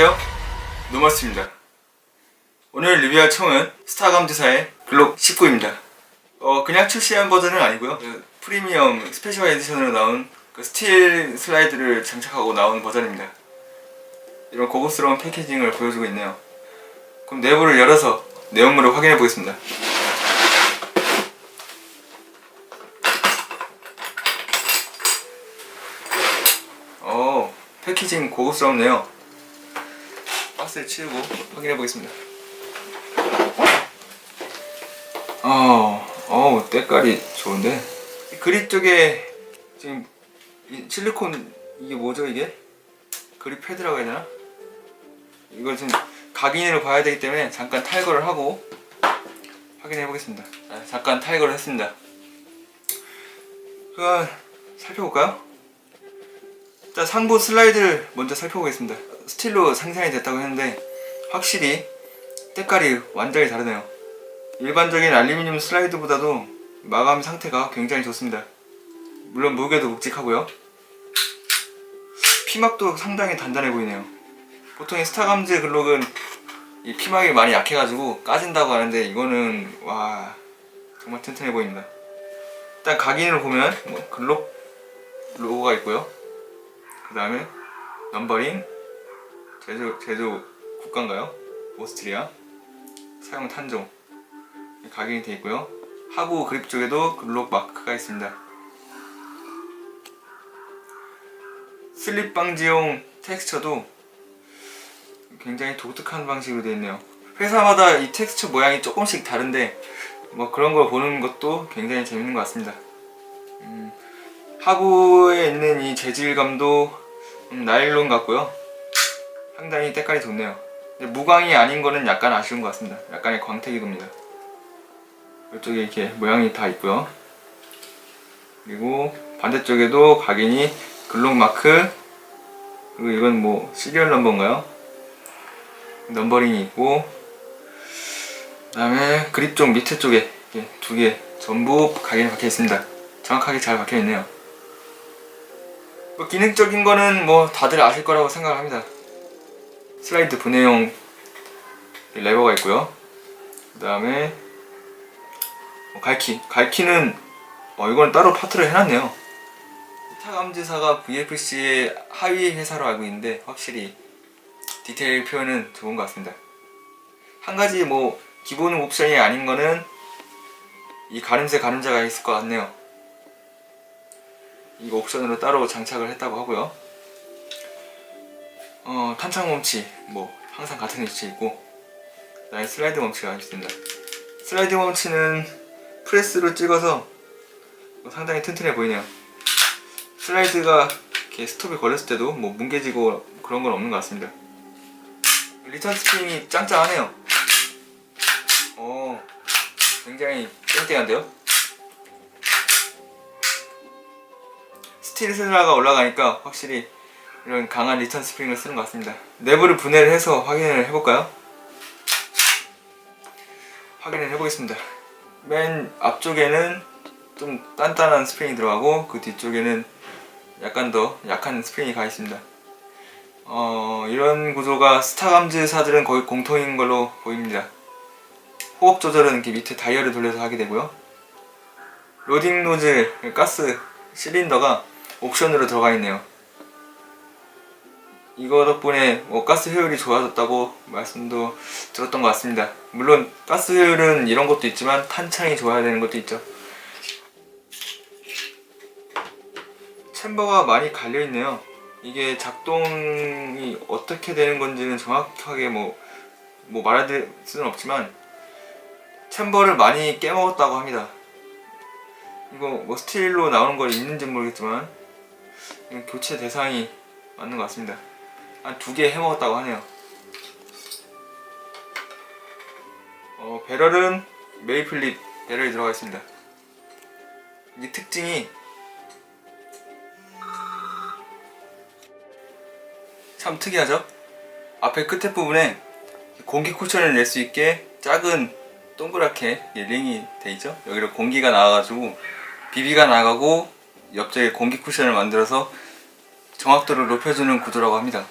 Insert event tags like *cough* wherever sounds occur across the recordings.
안녕하세요. 노머스입니다. 오늘 리뷰할 총은 스타감드사의 글록 19입니다. 어, 그냥 출시한 버전은 아니고요. 그 프리미엄 스페셜 에디션으로 나온 그 스틸 슬라이드를 장착하고 나온 버전입니다. 이런 고급스러운 패키징을 보여주고 있네요. 그럼 내부를 열어서 내용물을 확인해 보겠습니다. 어, 패키징 고급스럽네요. 박스를 치우고 확인해 보겠습니다. 어, 어우, 때깔이 좋은데. 이 그립 쪽에 지금 이 실리콘 이게 뭐죠 이게? 그립 패드라고 해야 되나? 이걸 지금 각인으로 봐야 되기 때문에 잠깐 탈거를 하고 확인해 보겠습니다. 아, 잠깐 탈거를 했습니다. 그럼 살펴볼까요? 일단 상부 슬라이드를 먼저 살펴보겠습니다. 스틸로 생산이 됐다고 했는데 확실히 때깔이 완전히 다르네요. 일반적인 알루미늄 슬라이드보다도 마감 상태가 굉장히 좋습니다. 물론 무게도 묵직하고요. 피막도 상당히 단단해 보이네요. 보통 이 스타감즈 글록은 이 피막이 많이 약해가지고 까진다고 하는데 이거는 와 정말 튼튼해 보입니다. 일단 각인을 보면 뭐 글록 로고가 있고요. 그 다음에 넘버링 제조 제조 국가인가요? 오스트리아 사용 탄종 각인이 되어 있고요. 하부 그립 쪽에도 글록 마크가 있습니다. 슬립 방지용 텍스처도 굉장히 독특한 방식으로 되어 있네요. 회사마다 이 텍스처 모양이 조금씩 다른데 뭐 그런 걸 보는 것도 굉장히 재밌는 것 같습니다. 음, 하부에 있는 이 재질감도 음, 나일론 같고요. 상당히 때깔이 좋네요. 무광이 아닌 거는 약간 아쉬운 것 같습니다. 약간의 광택이 돕니다. 이쪽에 이렇게 모양이 다 있고요. 그리고 반대쪽에도 각인이 글록 마크 그리고 이건 뭐 시리얼 넘버인가요? 넘버링이 있고 그 다음에 그립 쪽 밑에 쪽에 두 개 전부 각인이 박혀 있습니다. 정확하게 잘 박혀 있네요. 뭐 기능적인 거는 뭐 다들 아실 거라고 생각을 합니다. 슬라이드 분해용 레버가 있고요. 그 다음에 갈키. 갈키는 어, 이건 따로 파트를 해놨네요. 타감지사가 VFC의 하위 회사로 알고 있는데 확실히 디테일 표현은 좋은 것 같습니다. 한 가지 뭐 기본 옵션이 아닌 거는 이 가름새 가름자가 있을 것 같네요. 이거 옵션으로 따로 장착을 했다고 하고요. 어, 탄창 멈치 뭐 항상 같은 위치에 있고 그다음에 슬라이드 멈치가 있습니다. 슬라이드 멈치는 프레스로 찍어서 뭐 상당히 튼튼해 보이네요. 슬라이드가 이렇게 스톱에 걸렸을 때도 뭐 뭉개지고 그런 건 없는 것 같습니다. 리턴 스프링이 짱짱하네요. 어, 굉장히 땡땡한데요? 스틸 세라가 올라가니까 확실히 이런 강한 리턴 스프링을 쓰는 것 같습니다. 내부를 분해를 해서 확인을 해볼까요? 확인을 해보겠습니다. 맨 앞쪽에는 좀 단단한 스프링이 들어가고 그 뒤쪽에는 약간 더 약한 스프링이 가 있습니다. 어, 이런 구조가 스타감즈사들은 거의 공통인 걸로 보입니다. 호흡 조절은 이렇게 밑에 다이얼을 돌려서 하게 되고요. 로딩 노즐, 가스 실린더가 옵션으로 들어가 있네요. 이거 덕분에 뭐 가스 효율이 좋아졌다고 말씀도 들었던 것 같습니다. 물론 가스 효율은 이런 것도 있지만 탄창이 좋아야 되는 것도 있죠. 챔버가 많이 갈려 있네요. 이게 작동이 어, 어떻게 되는 건지는 정확하게 뭐, 뭐 말할 수는 없지만 챔버를 많이 깨먹었다고 합니다. 이거 뭐 스틸로 나오는 걸 있는지 모르겠지만 교체 대상이 맞는 것 같습니다. 한 두 개 해먹었다고 하네요. 어, 배럴은 메이플립 배럴이 들어가 있습니다. 이 특징이 참 특이하죠? 앞에 끝에 부분에 공기 쿠션을 낼 수 있게 작은 동그랗게 이 링이 돼 있죠? 여기로 공기가 나와가지고 비비가 나가고 옆쪽에 공기 쿠션을 만들어서 정확도를 높여주는 구조라고 합니다.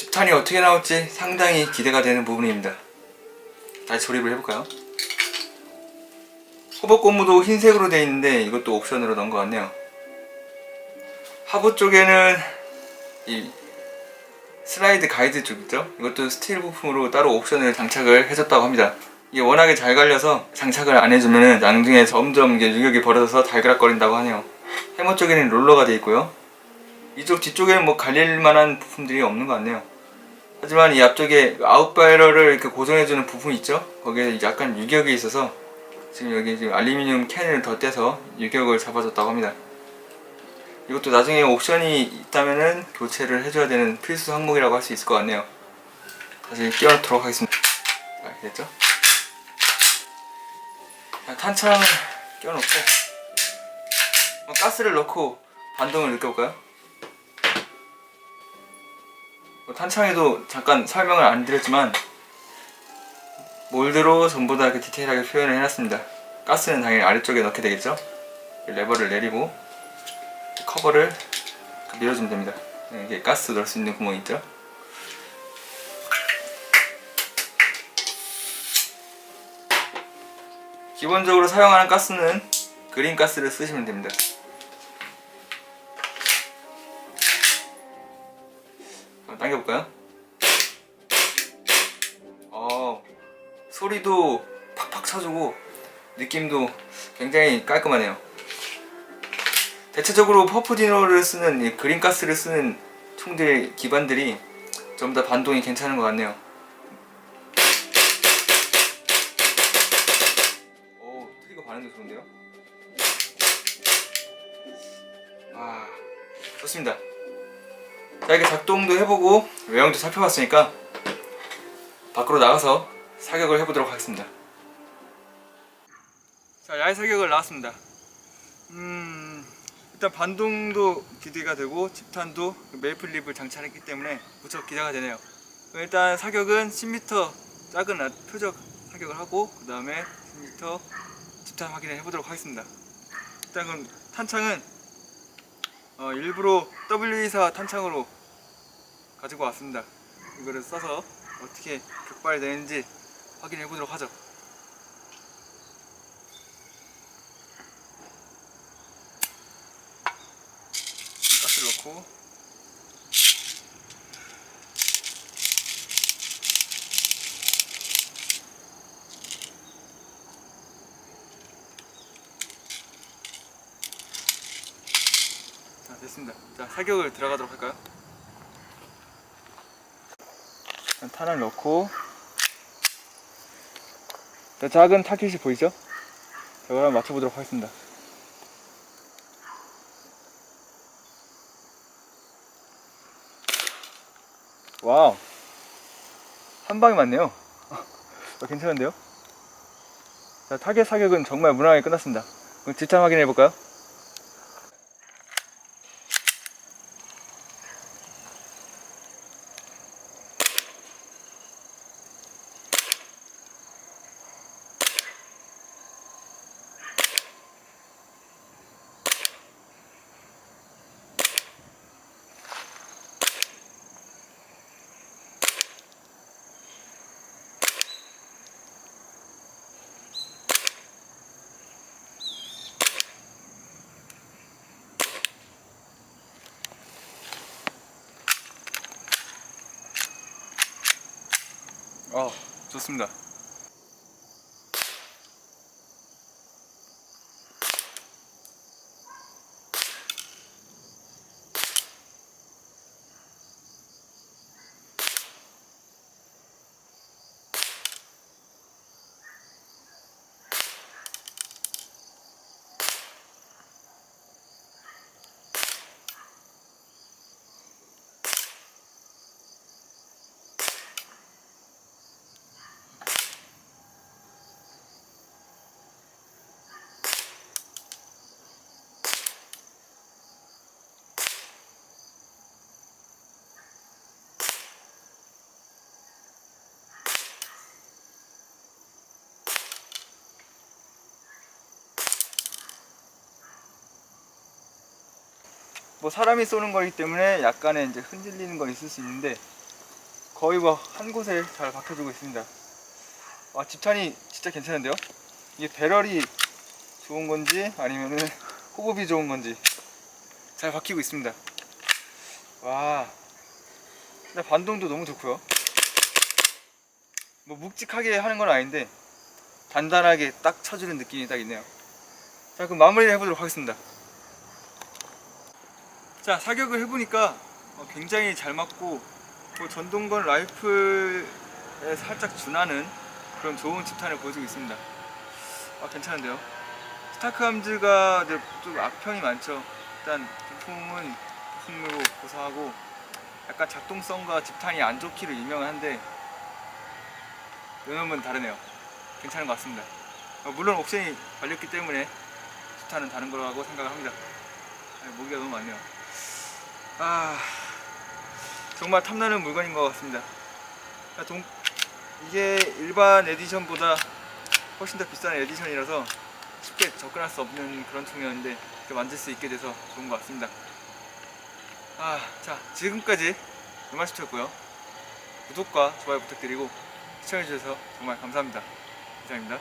집탄이 어떻게 나올지 상당히 기대가 되는 부분입니다. 다시 조립을 해볼까요? 호버 고무도 흰색으로 되어 있는데 이것도 옵션으로 넣은 것 같네요. 하부 쪽에는 이 슬라이드 가이드 쪽 있죠? 이것도 스틸 부품으로 따로 옵션을 장착을 해줬다고 합니다. 이게 워낙에 잘 갈려서 장착을 안 해주면은 나중에 점점 이게 유격이 벌어져서 달그락거린다고 하네요. 해머 쪽에는 롤러가 되어 있고요. 이쪽 뒤쪽에는 뭐 갈릴 만한 부품들이 없는 것 같네요. 하지만 이 앞쪽에 아웃바이러를 이렇게 고정해주는 부분 있죠? 거기에 약간 유격이 있어서 지금 여기 지금 알루미늄 캔을 덧대서 유격을 잡아줬다고 합니다. 이것도 나중에 옵션이 있다면은 교체를 해줘야 되는 필수 항목이라고 할 수 있을 것 같네요. 다시 끼워놓도록 하겠습니다. 자, 탄창을 끼워놓고 어, 가스를 넣고 반동을 느껴볼까요? 탄창에도 잠깐 설명을 안 드렸지만 몰드로 전부 다 이렇게 디테일하게 표현을 해놨습니다. 가스는 당연히 아래쪽에 넣게 되겠죠? 이 레버를 내리고 커버를 밀어주면 됩니다. 네, 이게 가스 넣을 수 있는 구멍이 있죠? 기본적으로 사용하는 가스는 그린 가스를 쓰시면 됩니다. 당겨볼까요? 어, 소리도 팍팍 쳐주고 느낌도 굉장히 깔끔하네요. 대체적으로 퍼프디노를 쓰는 이 그린가스를 쓰는 총들의 기반들이 전부 다 반동이 괜찮은 것 같네요. 오, 트리거 반응도 좋은데요? 아, 좋습니다. 자, 이렇게 작동도 해보고 외형도 살펴봤으니까 밖으로 나가서 사격을 해보도록 하겠습니다. 자, 야외 사격을 나왔습니다. 음, 일단 반동도 기대가 되고 집탄도 메이플립을 장착했기 때문에 무척 기대가 되네요. 일단 사격은 10m 작은 라- 표적 사격을 하고 그 다음에 10m 집탄 확인을 해보도록 하겠습니다. 일단 그럼 탄창은 어, 일부러 W24 탄창으로 가지고 왔습니다. 이거를 써서 어떻게 격발되는지 확인해 보도록 하죠. 가스를 넣고 자 됐습니다 자 사격을 들어가도록 할까요? 일단 탄을 넣고 자, 작은 타켓이 보이죠? 자, 한번 맞춰보도록 하겠습니다 와우 한 방에 맞네요 *laughs* 어, 괜찮은데요? 자 타겟 사격은 정말 무난하게 끝났습니다 그럼 뒷탄 확인해 볼까요? 어 좋습니다 뭐 사람이 쏘는 거기 때문에 약간의 이제 흔들리는 건 있을 수 있는데 거의 뭐 한 곳에 잘 박혀주고 있습니다. 아 집탄이 진짜 괜찮은데요? 이게 배럴이 좋은 건지 아니면은 호흡이 좋은 건지 잘 박히고 있습니다. 와, 근데 반동도 너무 좋고요. 뭐 묵직하게 하는 건 아닌데 단단하게 딱 쳐주는 느낌이 딱 있네요. 자 그럼 마무리를 해보도록 하겠습니다. 자 사격을 해보니까 어, 굉장히 잘 맞고 뭐 전동건 라이플에 살짝 준하는 그런 좋은 집탄을 보여주고 있습니다. 아 괜찮은데요? 스타크 함즈가 좀 악평이 많죠. 일단 부품은 부품으로 고사하고 약간 작동성과 집탄이 안 좋기로 유명한데 요놈은 다르네요. 괜찮은 것 같습니다. 어, 물론 옵션이 걸렸기 때문에 집탄은 다른 거라고 생각을 합니다. 아, 모기가 너무 많네요. 아 정말 탐나는 물건인 것 같습니다. 아, 동- 이게 일반 에디션보다 훨씬 더 비싼 에디션이라서 쉽게 접근할 수 없는 그런 총이었는데 만질 수 있게 돼서 좋은 것 같습니다. 아, 자 지금까지 루마시트였고요. 구독과 좋아요 부탁드리고 시청해주셔서 정말 감사합니다. 이상입니다.